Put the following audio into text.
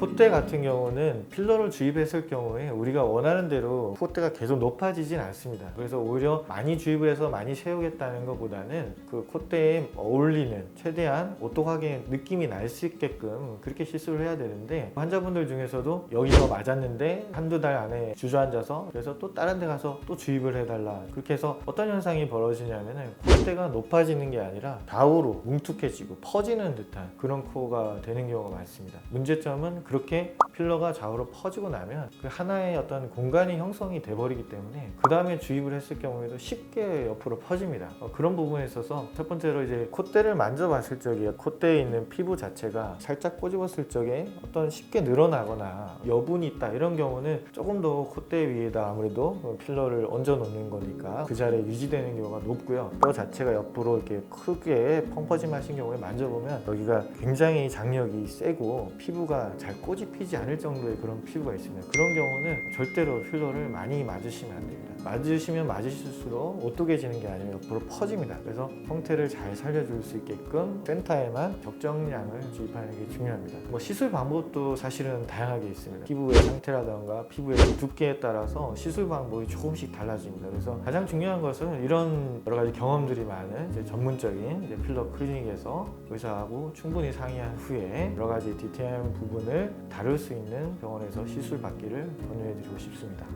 콧대 같은 경우는 필러를 주입했을 경우에 우리가 원하는 대로 콧대가 계속 높아지진 않습니다. 그래서 오히려 많이 주입을 해서 많이 세우겠다는 것보다는 그 콧대에 어울리는 최대한 오똑하게 느낌이 날 수 있게끔 그렇게 시술을 해야 되는데 환자분들 중에서도 여기서 맞았는데 한두 달 안에 주저앉아서 그래서 또 다른 데 가서 또 주입을 해달라 그렇게 해서 어떤 현상이 벌어지냐면은 콧대가 높아지는 게 아니라 좌우로 뭉툭해지고 퍼지는 듯한 그런 코가 되는 경우가 많습니다. 문제점은 그렇게 필러가 좌우로 퍼지고 나면 그 하나의 어떤 공간이 형성이 돼버리기 때문에 그 다음에 주입을 했을 경우에도 쉽게 옆으로 퍼집니다. 어, 그런 부분에 있어서 첫 번째로 이제 콧대를 만져봤을 적에 콧대에 있는 피부 자체가 살짝 꼬집었을 적에 어떤 쉽게 늘어나거나 여분이 있다 이런 경우는 조금 더 콧대 위에다 아무래도 필러를 얹어 놓는 거니까 그 자리에 유지되는 경우가 높고요. 뼈 자체가 옆으로 이렇게 크게 펑퍼짐 하신 경우에 만져보면 여기가 굉장히 장력이 세고 피부가 잘 꼬집히지 않을 정도의 그런 피부가 있습니다. 그런 경우는 절대로 필러를 많이 맞으시면 안 됩니다. 맞으시면 맞으실수록 오똑해지는 게 아니라 옆으로 퍼집니다. 그래서 형태를 잘 살려줄 수 있게끔 센터에만 적정량을 주입하는 게 중요합니다. 뭐 시술 방법도 사실은 다양하게 있습니다. 피부의 상태라던가 피부의 두께에 따라서 시술 방법이 조금씩 달라집니다. 그래서 가장 중요한 것은 이런 여러 가지 경험들이 많은 이제 전문적인 이제 필러 클리닉에서 의사하고 충분히 상의한 후에 여러 가지 디테일한 부분을 다룰 수 있는 병원에서 시술 받기를 권유해드리고 싶습니다.